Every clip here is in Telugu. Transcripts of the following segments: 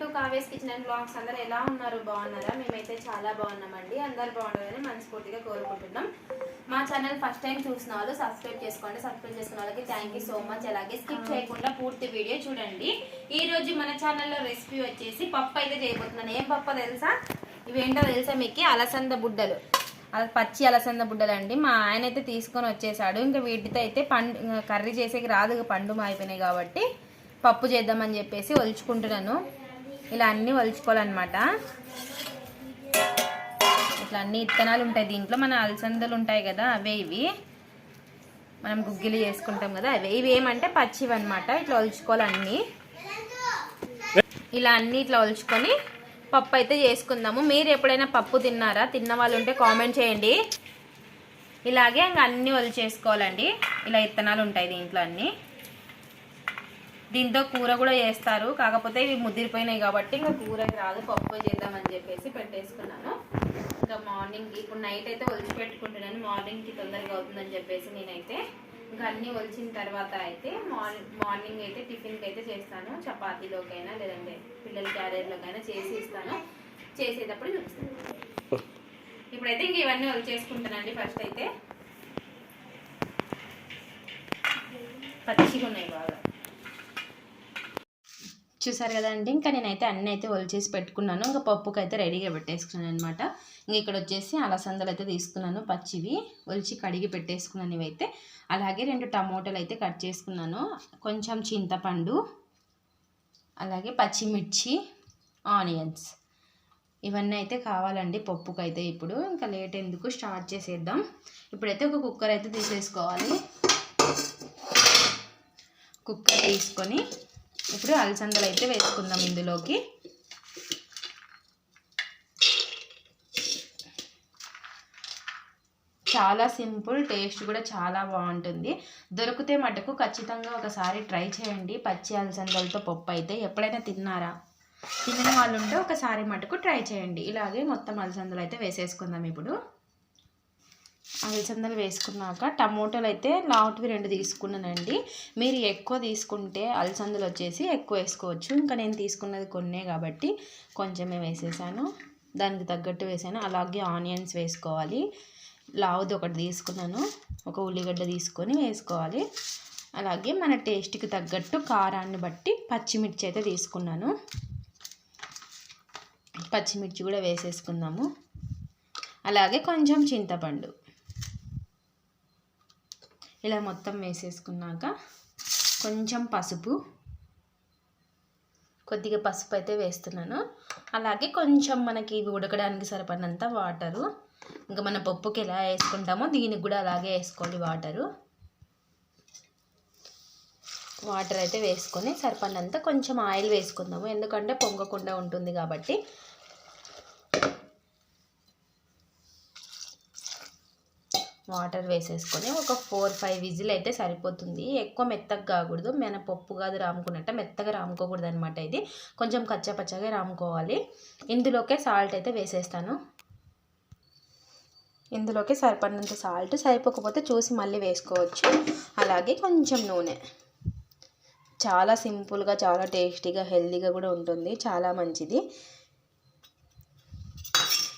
To Kaves kitchen and blogs. అందరూ ఎలా ఉన్నారు? బాగున్నారా? మేమైతే చాలా బాగున్నామండి. అందరు బాగుండాలని మనస్ఫూర్తిగా కోరుకుంటున్నాం. మా ఛానల్ ఫస్ట్ టైం చూసిన వాళ్ళు సబ్స్క్రైబ్ చేసుకోండి. సబ్స్క్రైబ్ చేసుకున్న వాళ్ళకి థ్యాంక్ యూ సో మచ్ అలాగే స్కిప్ చేయకుండా పూర్తి వీడియో చూడండి. ఈ రోజు మన ఛానల్లో రెసిపీ వచ్చేసి పప్పు అయితే చేయబోతున్నాను. ఏం పప్పు తెలుసా? ఇవేంటో తెలుసా మీకు? అలసంద బుడ్డలు. అలా పచ్చి అలసంద బుడ్డలు అండి మా ఆయన అయితే తీసుకొని వచ్చేసాడు. ఇంకా వీటితో అయితే పండు కర్రీ చేసేకి రాదు. పండు మాయిపోయినాయి కాబట్టి. పప్పు చేద్దామని చెప్పేసి ఒలుచుకుంటున్నాను ఇలా అన్నీ ఒలుచుకోవాలన్నమాట ఇట్లా అన్ని ఇత్తనాలు ఉంటాయి దీంట్లో. మన అలసందలు ఉంటాయి కదా అవే ఇవి. మనం గుగ్గిలు చేసుకుంటాం కదా అవే. ఇవి ఏమంటే పచ్చివి అనమాట ఇట్లా ఒలుచుకోవాలి అన్నీ. ఇలా అన్ని ఇట్లా ఒలుచుకొని పప్పు అయితే చేసుకుందాము. మీరు ఎప్పుడైనా పప్పు తిన్నారా? తిన్న వాళ్ళు ఉంటే కామెంట్ చేయండి. ఇలాగే ఇంకా అన్నీ ఒలి చేసుకోవాలండి ఇలా ఇత్తనాలు ఉంటాయి దీంట్లో అన్నీ. దీంతో కూర కూడా చేస్తారు. కాకపోతే ఇవి ముదిరిపోయినాయి కాబట్టి ఇంకా కూరకి రాదు. పప్పు చేద్దామని చెప్పేసి పెట్టేసుకున్నాను. ఇంకా మార్నింగ్ ఇప్పుడు నైట్ అయితే ఒలిచి పెట్టుకుంటున్నాను. మార్నింగ్కి తొందరగా అవుతుందని చెప్పేసి నేనైతే ఇంకా అన్నీ ఒలిచిన తర్వాత అయితే మార్నింగ్ మార్నింగ్ అయితే టిఫిన్కి అయితే చేస్తాను. చపాతీలోకైనా లేదంటే పిల్లల క్యారియర్లోకైనా చేసి ఇస్తాను. చేసేటప్పుడు చూపిస్తాను. ఇప్పుడైతే ఇంక ఇవన్నీ ఒలిచేసుకుంటానండి ఫస్ట్ అయితే. పచ్చిగా ఉన్నాయి బాగా. చూసారు కదండి. ఇంకా నేనైతే అన్నీ అయితే ఒలిచేసి పెట్టుకున్నాను. ఇంకా పప్పుకి అయితే రెడీగా పెట్టేసుకున్నాను అనమాట ఇంకా ఇక్కడ వచ్చేసి అలసందలు అయితే తీసుకున్నాను పచ్చివి. ఒలిచి కడిగి పెట్టేసుకున్నాను ఇవైతే. అలాగే రెండు టమోటాలు అయితే కట్ చేసుకున్నాను. కొంచెం చింతపండు అలాగే పచ్చిమిర్చి ఆనియన్స్. ఇవన్నీ అయితే కావాలండి పప్పుకు అయితే ఇప్పుడు. ఇంకా లేట్ ఎందుకు? స్టార్ట్ చేసేద్దాం. ఇప్పుడైతే ఒక కుక్కర్ అయితే తీసేసుకోవాలి. కుక్కర్ తీసుకొని ఇప్పుడు అలసందలు అయితే వేసుకుందాం ఇందులోకి. చాలా సింపుల్ టేస్ట్ కూడా చాలా బాగుంటుంది. దొరికితే మటుకు ఖచ్చితంగా ఒకసారి ట్రై చేయండి. పచ్చి అలసందలతో పప్పు అయితే ఎప్పుడైనా తిన్నారా? తిన్న వాళ్ళు ఉంటే ఒకసారి మటుకు ట్రై చేయండి. ఇలాగే మొత్తం అలసందలు అయితే వేసేసుకుందాం ఇప్పుడు. అలసందలు వేసుకున్నాక టమోటాలు అయితే లావుటివి రెండు తీసుకున్నానండి. మీరు ఎక్కువ తీసుకుంటే అలసందలు వచ్చేసి ఎక్కువ వేసుకోవచ్చు. ఇంకా నేను తీసుకున్నది కొన్నే కాబట్టి కొంచెమే వేసేసాను. దానికి తగ్గట్టు వేసాను. అలాగే ఆనియన్స్ వేసుకోవాలి. లావుది ఒకటి తీసుకున్నాను. ఒక ఉల్లిగడ్డ తీసుకొని వేసుకోవాలి. అలాగే మన టేస్ట్కి తగ్గట్టు కారాన్ని బట్టి పచ్చిమిర్చి అయితే తీసుకున్నాను. పచ్చిమిర్చి కూడా వేసేసుకుందాము. అలాగే కొంచెం చింతపండు. ఇలా మొత్తం వేసేసుకున్నాక కొంచెం పసుపు. కొద్దిగా పసుపు అయితే వేస్తున్నాను. అలాగే కొంచెం మనకి ఇవి ఉడకడానికి సరిపడినంత వాటరు. ఇంకా మన పప్పుకి ఎలా వేసుకుంటామో దీనికి కూడా అలాగే వేసుకోవాలి వాటరు. వాటర్ అయితే వేసుకొని సరిపడినంత కొంచెం ఆయిల్ వేసుకుందాము. ఎందుకంటే పొంగకుండా ఉంటుంది కాబట్టి వాటర్ వేసేసుకొని ఒక ఫోర్ ఫైవ్ విజిల్ అయితే సరిపోతుంది. ఎక్కువ మెత్తగా కాకూడదు. మన పప్పు కాదు రాముకున్నట్ట మెత్తగా రాముకోకూడదు అనమాట ఇది. కొంచెం కచ్చపచ్చగా రాముకోవాలి. ఇందులోకే సాల్ట్ అయితే వేసేస్తాను. ఇందులోకి సరిపడినంత సాల్ట్ సరిపోకపోతే చూసి మళ్ళీ వేసుకోవచ్చు. అలాగే కొంచెం నూనె. చాలా సింపుల్గా చాలా టేస్టీగా హెల్తీగా కూడా ఉంటుంది. చాలా మంచిది.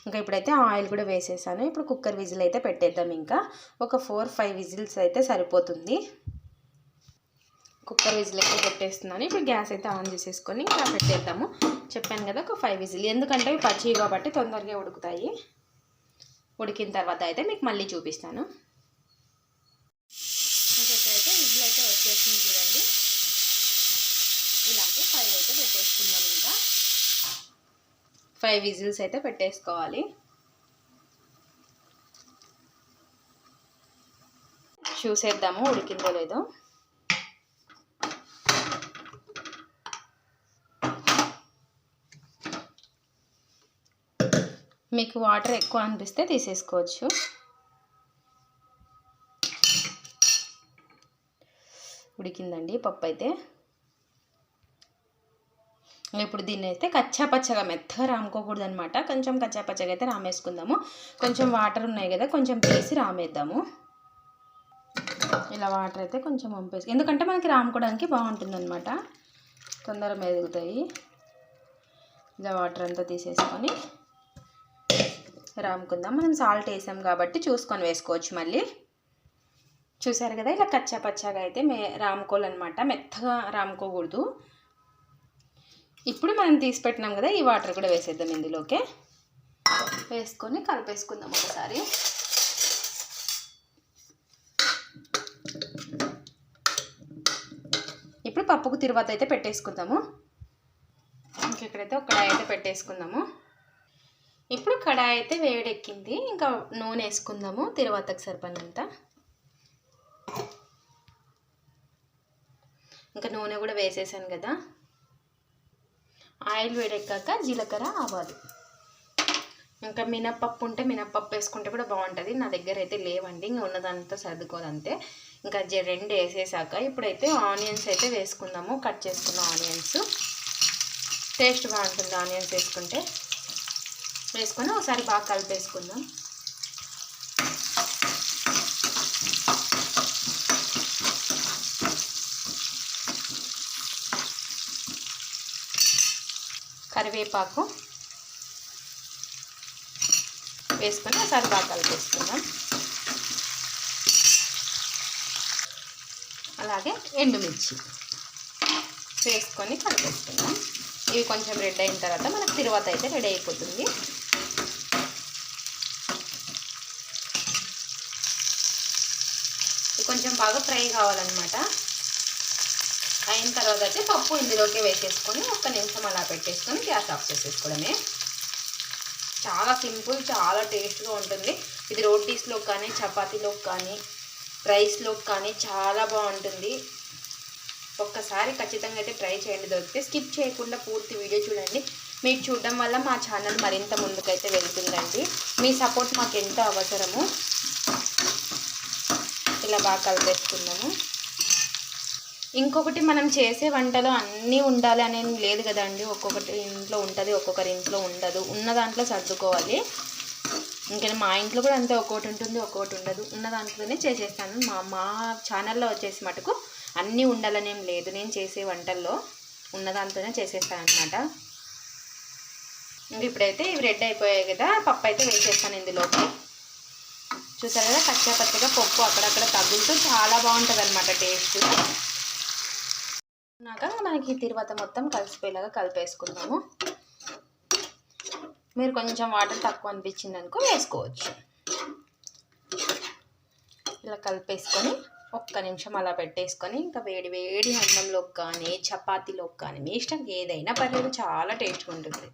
ఇంకా ఇప్పుడైతే ఆయిల్ కూడా వేసేసాను. ఇప్పుడు కుక్కర్ విజిల్ అయితే పెట్టేద్దాం ఇంకా. ఒక ఫోర్ ఫైవ్ విజిల్స్ అయితే సరిపోతుంది. కుక్కర్ విజిల్ అయితే పెట్టేస్తున్నాను. ఇప్పుడు గ్యాస్ అయితే ఆన్ చేసేసుకొని ఇంకా పెట్టేద్దాము. చెప్పాను కదా ఒక ఫైవ్ విజిల్. ఎందుకంటే ఇవి పచ్చివి కాబట్టి తొందరగా ఉడుకుతాయి. ఉడికిన తర్వాత అయితే మీకు మళ్ళీ చూపిస్తాను. ఇంకొకైతే విజిల్ అయితే వచ్చేసింది చూడండి. ఇలాగే ఫైవ్ అయితే పెట్టేస్తున్నాను ఇంకా. ఫైవ్ విజిల్స్ అయితే పెట్టేసుకోవాలి. చూసేద్దాము ఉడికిందో లేదో. మీకు వాటర్ ఎక్కువ అనిపిస్తే తీసేసుకోవచ్చు. ఉడికిందండి పప్పు అయితే. ఇప్పుడు దీన్ని అయితే కచ్చా పచ్చగా మెత్తగా రాముకోకూడదు అనమాట కొంచెం కచ్చా పచ్చగా అయితే రామేసుకుందాము. కొంచెం వాటర్ ఉన్నాయి కదా కొంచెం తీసి రామేద్దాము. ఇలా వాటర్ అయితే కొంచెం పంపేసి ఎందుకంటే మనకి రాముకోవడానికి బాగుంటుంది అనమాట తొందర మెదుగుతాయి. ఇలా వాటర్ అంతా తీసేసుకొని రాముకుందాం. మనం సాల్ట్ వేసాం కాబట్టి చూసుకొని వేసుకోవచ్చు మళ్ళీ. చూసారు కదా ఇలా కచ్చా పచ్చాగా అయితే మే రాముకోవాలన్నమాట. మెత్తగా రాముకోకూడదు. ఇప్పుడు మనం తీసి పెట్టినాం కదా ఈ వాటర్ కూడా వేసేద్దాం ఇందులోకే. వేసుకొని కలిపేసుకుందాం ఒకసారి. ఇప్పుడు పప్పుకు తిరువాత అయితే పెట్టేసుకుందాము. ఇంకెక్కడైతే ఒక కడాయి అయితే పెట్టేసుకుందాము. ఇప్పుడు కడాయి అయితే వేడెక్కింది ఇంకా నూనె వేసుకుందాము తిరువాతకు సరిపడినంత. ఇంకా నూనె కూడా వేసేసాను కదా. ఆయిల్ వేడెక్కాక జీలకర్ర ఆవాలు. ఇంకా మినప్పప్పు ఉంటే మినప్పప్పు వేసుకుంటే కూడా బాగుంటుంది. నా దగ్గర అయితే లేవండి ఇంకా ఉన్నదానితో సర్దుకోదంతే ఇంకా రెండు వేసేసాక ఇప్పుడైతే ఆనియన్స్ అయితే వేసుకుందాము కట్ చేసుకున్న ఆనియన్స్. టేస్ట్ బాగుంటుంది ఆనియన్స్ వేసుకుంటే. వేసుకొని ఒకసారి బాగా కలిపేసుకుందాం. కరివేపాకు వేసుకొని ఒకసారి బాగా కలిపేసుకుందాం అలాగే ఎండుమిర్చి వేసుకొని కలిపేసుకుందాం. ఇవి కొంచెం రెడ్ అయిన తర్వాత మనకు తిరువాత అయితే రెడీ అయిపోతుంది. కొంచెం బాగా ఫ్రై కావాలన్నమాట. అయిన తర్వాత అయితే పప్పు ఇందులోకి వేసేసుకొని ఒక్క నిమిషం అలా పెట్టేసుకొని గ్యాస్ ఆఫ్ చేసేసుకోవడమే చాలా సింపుల్ చాలా టేస్ట్గా ఉంటుంది. ఇది రోటీస్లో కానీ చపాతీలో కానీ రైస్లోకి కానీ చాలా బాగుంటుంది. ఒక్కసారి ఖచ్చితంగా అయితే ట్రై చేయండి. దొరికితే స్కిప్ చేయకుండా పూర్తి వీడియో చూడండి. మీరు చూడడం వల్ల మా ఛానల్ మరింత ముందుకైతే వెళ్తుందండి. మీ సపోర్ట్ మాకు ఎంతో అవసరము. ఇలా బాగా కలిపేసుకుందాము. ఇంకొకటి మనం చేసే వంటలో అన్నీ ఉండాలి అనేది లేదు కదండి. ఒక్కొక్కటి ఇంట్లో ఉంటుంది ఒక్కొక్కరి ఇంట్లో ఉండదు. ఉన్న దాంట్లో సర్దుకోవాలి. ఇంకా మా ఇంట్లో కూడా అంతే ఒక్కొక్కటి ఉంటుంది ఒక్కొక్కటి ఉండదు. ఉన్న దాంట్లోనే చేసేస్తాను. మా మా ఛానల్లో వచ్చేసి మటుకు అన్నీ ఉండాలనేం లేదు. నేను చేసే వంటల్లో ఉన్న దాంట్లోనే చేసేస్తాను అనమాట ఇంక ఇప్పుడైతే ఇవి రెడ్ అయిపోయాయి కదా. పప్పు అయితే వేసేస్తాను ఇందులోకి. చూసారు కదా? కచ్చా పచ్చగా పప్పు అక్కడక్కడ తగులుతూ చాలా బాగుంటుంది అనమాట టేస్ట్. నాక మనకి తిరువాత మొత్తం కలిసిపోయేలాగా కలిపేసుకుందాము. మీరు కొంచెం వాటర్ తక్కువ అనిపించింది అనుకో వేసుకోవచ్చు. ఇలా కలిపేసుకొని ఒక్క నిమిషం అలా పెట్టేసుకొని ఇంకా వేడి వేడి అన్నంలోకి కానీ చపాతీలోకి కానీ మీ ఇష్టం ఏదైనా పర్లేదు చాలా టేస్ట్గా ఉంటుంది.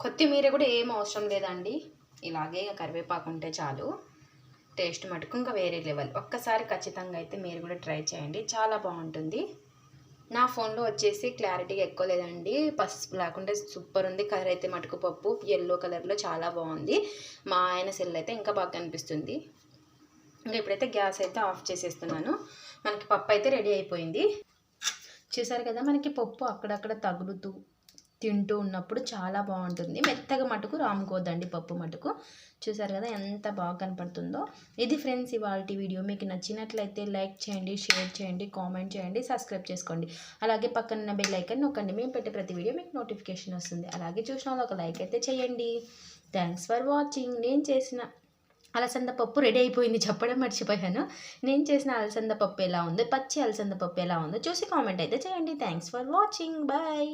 కొత్తిమీర కూడా ఏం అవసరం లేదండి. ఇలాగే ఇక కరివేపాకు ఉంటే చాలు. టేస్ట్ మటుకు ఇంకా వేరే లెవెల్. ఒక్కసారి ఖచ్చితంగా అయితే మీరు కూడా ట్రై చేయండి. చాలా బాగుంటుంది. నా ఫోన్లో వచ్చేసి క్లారిటీగా ఎక్కువ లేదండి. పసుపు లేకుంటే సూపర్ ఉంది. కలర్ అయితే మటుకు పప్పు ఎల్లో కలర్లో చాలా బాగుంది. మా ఆయన సెల్ అయితే ఇంకా బాగా కనిపిస్తుంది. ఇంకా ఇప్పుడైతే గ్యాస్ అయితే ఆఫ్ చేసేస్తున్నాను. మనకి పప్పు అయితే రెడీ అయిపోయింది. చూసారు కదా మనకి పప్పు అక్కడక్కడ తగులుతూ తింటూ ఉన్నప్పుడు చాలా బాగుంటుంది. మెత్తగా మటుకు రామ్కోదండి పప్పు మటుకు. చూసారు కదా ఎంత బాగా కనపడుతుందో. ఇది ఫ్రెండ్స్ ఇవాళ వీడియో. మీకు నచ్చినట్లయితే లైక్ చేయండి షేర్ చేయండి కామెంట్ చేయండి సబ్స్క్రైబ్ చేసుకోండి. అలాగే పక్కన బెల్ ఐకన్ నొక్కండి. మేము పెట్టే ప్రతి వీడియో మీకు నోటిఫికేషన్ వస్తుంది. అలాగే చూసిన వాళ్ళు ఒక లైక్ అయితే చేయండి. Thanks for watching. నేను చేసిన అలసంద పప్పు రెడీ అయిపోయింది. చెప్పడం మర్చిపోయాను. నేను చేసిన అలసంద పప్పు ఎలా ఉందో పచ్చి అలసంద పప్పు ఎలా ఉందో చూసి కామెంట్ అయితే చేయండి. Thanks for watching. బాయ్.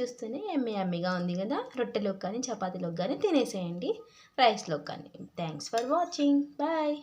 చూస్తూనే ఎమ్మె ఎమ్మిగా ఉంది కదా. రొట్టెలోకి కానీ చపాతీలోకి కానీ తినేసేయండి. రైస్లోకి కానీ. Thanks for watching bye